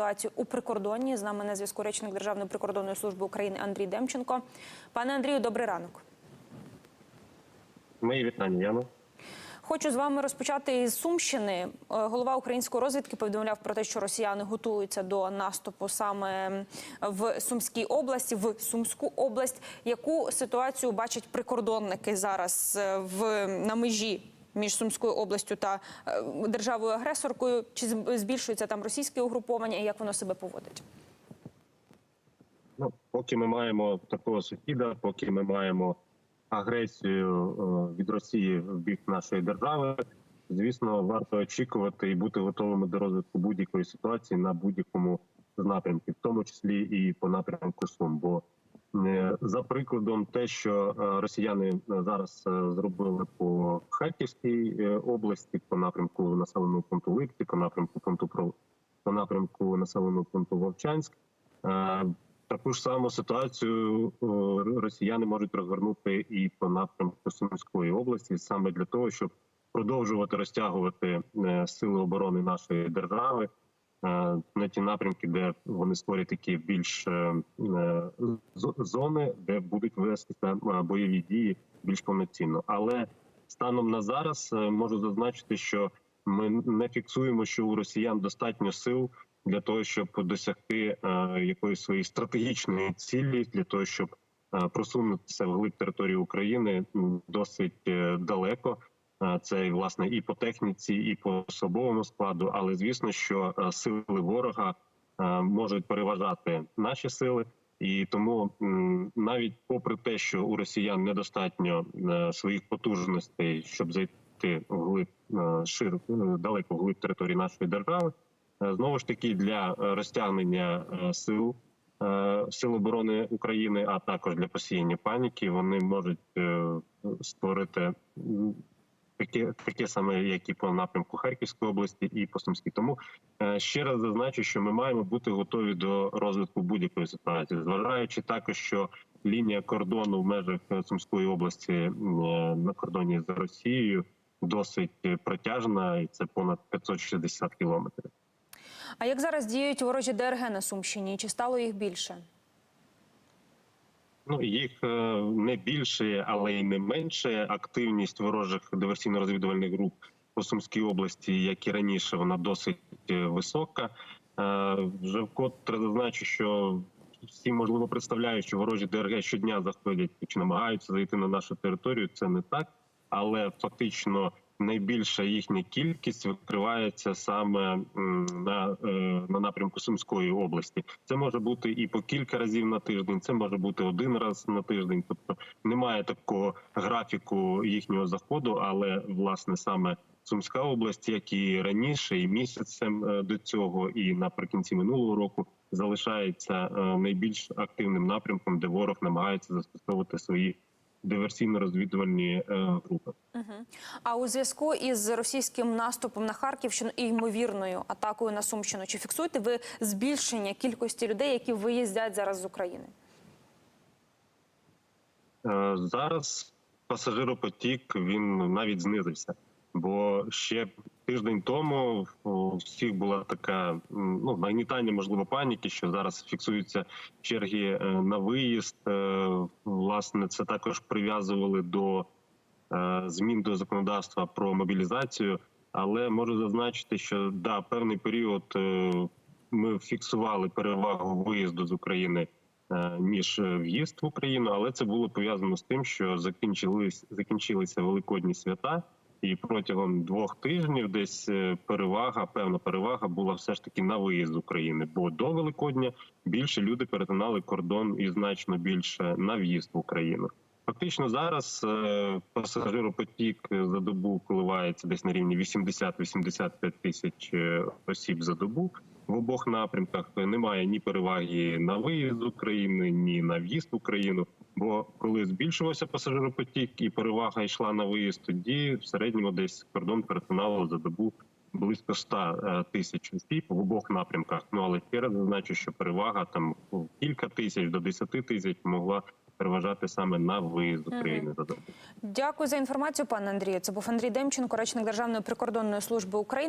ситуацію у прикордонні. З нами на зв'язку речник Державної прикордонної служби України Андрій Демченко. Пане Андрію, добрий ранок. Мої вітання, Яна. Хочу з вами розпочати із Сумщини. Е, Голова української розвідки повідомляв про те, що росіяни готуються до наступу саме в Сумській області, в Сумську область. Яку ситуацію бачать прикордонники зараз е, в на межі між Сумською областю та е, державою агресоркою? Чи збільшується там російське угруповання і як воно себе поводить? Ну, поки ми маємо такого сусіда, поки ми маємо агресію е, від Росії в бік нашої держави, звісно, варто очікувати і бути готовими до розвитку будь-якої ситуації на будь-якому з напрямків, в тому числі і по напрямку Сум. Бо за прикладом, те, що е, росіяни е, зараз е, зробили по Харківській е, області, по напрямку населеного пункту Липці, по напрямку пункту по напрямку населеного пункту Вовчанськ. Е, Таку ж саму ситуацію росіяни можуть розвернути і по напрямку Сумської області, саме для того, щоб продовжувати розтягувати е, сили оборони нашої держави е, ті напрямки, де вони створять такі більш е, е, зони, де будуть вестися е, бойові дії більш повноцінно. Але станом на зараз можу зазначити, що ми не фіксуємо, що у росіян достатньо сил для того, щоб досягти якоїсь своєї стратегічної цілі, для того, щоб просунутися вглиб території України досить далеко. Е, Це власне і по техніці, і по особовому складу. Але звісно, що е, сили ворога е, можуть переважати наші сили. І тому навіть попри те, що у росіян недостатньо своїх потужностей, щоб зайти вглиб широко далеко вглиб території нашої держави, знову ж таки для розтягнення сил сил оборони України, а також для посіяння паніки, вони можуть створити м, таке, саме, як і по напрямку Харківської області, і по Сумській. Тому е, ще раз зазначу, що ми маємо бути готові до розвитку будь-якої ситуації, зважаючи також, що лінія кордону в межах е, Сумської області е, на кордоні з Росією досить протяжна, і це понад 560 кілометрів. А як зараз діють ворожі ДРГ на Сумщині? Чи стало їх більше? Ну їх е, не більше, але й не менше. Активність ворожих диверсійно-розвідувальних груп по Сумській області, як і раніше, вона досить е, висока. Е, Вже вкотре зазначу, що всі можливо представляють, що ворожі ДРГ щодня заходять чи намагаються зайти на нашу територію. Це не так, але фактично найбільша їхня кількість викривається саме на, е, на напрямку Сумської області. Це може бути і по кілька разів на тиждень, це може бути один раз на тиждень. Тобто немає такого графіку їхнього заходу, але власне саме. Сумська область, як і раніше, і місяцем е, до цього, і наприкінці минулого року залишається е, найбільш активним напрямком, де ворог намагається застосовувати свої диверсійно-розвідувальні е, групи. А у зв'язку із російським наступом на Харківщину і ймовірною атакою на Сумщину, чи фіксуєте ви збільшення кількості людей, які виїздять зараз з України? Е, Зараз пасажиропотік він навіть знизився, бо ще тиждень тому у всіх була така ну нагнітання, можливо, паніки, що зараз фіксуються черги е, на виїзд. Е, Власне, це також прив'язували до е, змін до законодавства про мобілізацію. Але можу зазначити, що да, певний період ми фіксували перевагу виїзду з України ніж в'їзд в Україну, але це було пов'язано з тим, що закінчились закінчилися великодні свята, і протягом двох тижнів десь е, перевага, певна перевага була все ж таки на виїзд з України. Бо до Великодня більше люди перетинали кордон і значно більше на в'їзд в Україну. Фактично зараз е, пасажиропотік за добу коливається десь на рівні 80-85 тисяч е, осіб за добу. В обох напрямках немає ні переваги на виїзд з України, ні на в'їзд в Україну. Бо коли збільшувався пасажиропотік і перевага йшла на виїзд, тоді в середньому десь кордон перетинало за добу близько 100 е, тисяч осіб в обох напрямках. Ну але ще раз зазначу, що перевага там кілька тисяч до 10 тисяч могла переважати саме на виїзд з України за добу. Дякую за інформацію, пане Андрію. Це був Андрій Демченко, речник Державної прикордонної служби України.